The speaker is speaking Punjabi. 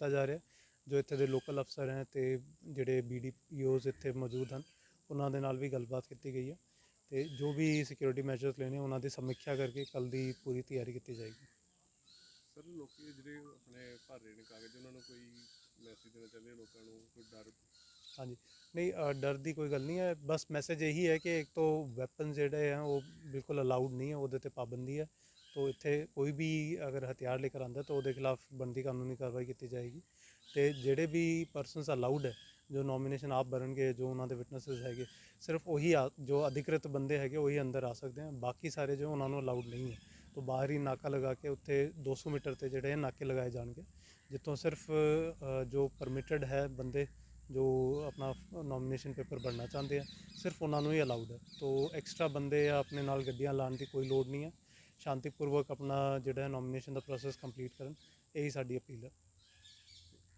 ਕੀਤਾ ਜਾ ਰਿਹਾ ਜੋ ਇੱਥੇ ਦੇ ਲੋਕਲ ਅਫਸਰ ਹੈ ਤੇ ਜਿਹੜੇ ਬੀਡੀਪੀਓਜ਼ ਇੱਥੇ ਮੌਜੂਦ ਹਨ ਉਹਨਾਂ ਦੇ ਨਾਲ ਵੀ ਗੱਲਬਾਤ ਕੀਤੀ ਗਈ ਹੈ ਤੇ ਜੋ ਵੀ ਸਿਕਿਉਰਿਟੀ ਮੈਜਰਸ ਲੈਣੇ ਉਹਨਾਂ ਦੀ ਸਮੀਖਿਆ ਕਰਕੇ ਕੱਲ ਦੀ ਪੂਰੀ ਤਿਆਰੀ ਕੀਤੀ ਜਾਏਗੀ। ਸਰ ਲੋਕੀ ਜਿਹੜੇ ਆਪਣੇ ਭਰ ਰਹੇ ਨੇ ਕਾਗਜ਼ ਉਹਨਾਂ ਨੂੰ ਕੋਈ ਮੈਸੇਜ ਦੇਣਾ ਚਾਹੁੰਦੇ ਲੋਕਾਂ ਨੂੰ? ਕੋਈ ਡਰ? ਹਾਂਜੀ। ਨਹੀਂ ਡਰ ਦੀ ਕੋਈ ਗੱਲ ਨਹੀਂ ਹੈ। ਬਸ ਮੈਸੇਜ ਇਹੀ ਹੈ ਕਿ ਇੱਕ ਤੋਂ ਵੈਪਨ ਜਿਹੜੇ ਆ ਉਹ ਬਿਲਕੁਲ ਅਲਾਉਡ ਨਹੀਂ ਹੈ ਉਹਦੇ ਤੇ ਪਾਬੰਦੀ ਹੈ। ਤੋ ਇੱਥੇ ਕੋਈ ਵੀ ਅਗਰ ਹਥਿਆਰ ਲੈ ਕੇ ਆਉਂਦਾ ਤਾਂ ਉਹਦੇ ਖਿਲਾਫ ਬਣਦੀ ਕਾਨੂੰਨੀ ਕਾਰਵਾਈ ਕੀਤੀ ਜਾਏਗੀ। ਤੇ ਜਿਹੜੇ ਵੀ ਪਰਸਨਸ ਅਲਾਉਡ ਹੈ, ਜੋ ਨੋਮੀਨੇਸ਼ਨ ਆਪ ਭਰਨਗੇ ਜੋ ਉਹਨਾਂ ਦੇ ਵਿਟਨੈਸਸ ਹੈਗੇ, ਸਿਰਫ ਉਹੀ ਆ- ਜੋ ਅਧਿਕ੍ਰਿਤ ਬੰਦੇ ਹੈਗੇ, ਉਹੀ ਅੰਦਰ ਆ ਸਕਦੇ ਆ ਬਾਕੀ ਸਾਰੇ ਜੋ ਉਹਨਾਂ ਨੂੰ ਅਲਾਉਡ ਨਹੀਂ ਹੈ, ਤੋ ਬਾਹਰ ਹੀ ਨਾਕਾ ਲਗਾ ਕੇ ਉੱਥੇ 200 ਮੀਟਰ ਤੇ ਜਿਹੜੇ ਨਾਕੇ ਲਗਾਏ ਜਾਣਗੇ, ਜਿੱਥੋਂ ਸਿਰਫ ਜੋ ਪਰਮਿਟਡ ਹੈ ਬੰਦੇ, ਜੋ ਆਪਣਾ ਨੋਮੀਨੇਸ਼ਨ ਪੇਪਰ ਭਰਨਾ ਚਾਹੁੰਦੇ ਆ, ਸਿਰਫ ਉਹਨਾਂ ਨੂੰ ਹੀ ਅਲਾਉਡ ਹੈ। ਤੋ ਐਕਸਟਰਾ ਬੰਦੇ ਆਪਣੇ ਨਾਲ ਗੱਡੀਆਂ ਲਾਉਣ ਦੀ ਕੋਈ ਲੋੜ ਨਹੀਂ ਹੈ। ਸ਼ਾਂਤੀਪੂਰਵਕ ਆਪਣਾ ਜਿਹੜਾ ਨੋਮੀਨੇਸ਼ਨ ਦਾ ਪ੍ਰੋਸੈਸ ਕੰਪਲੀਟ ਕਰਨ ਇਹੀ ਸਾਡੀ ਅਪੀਲ ਹੈ।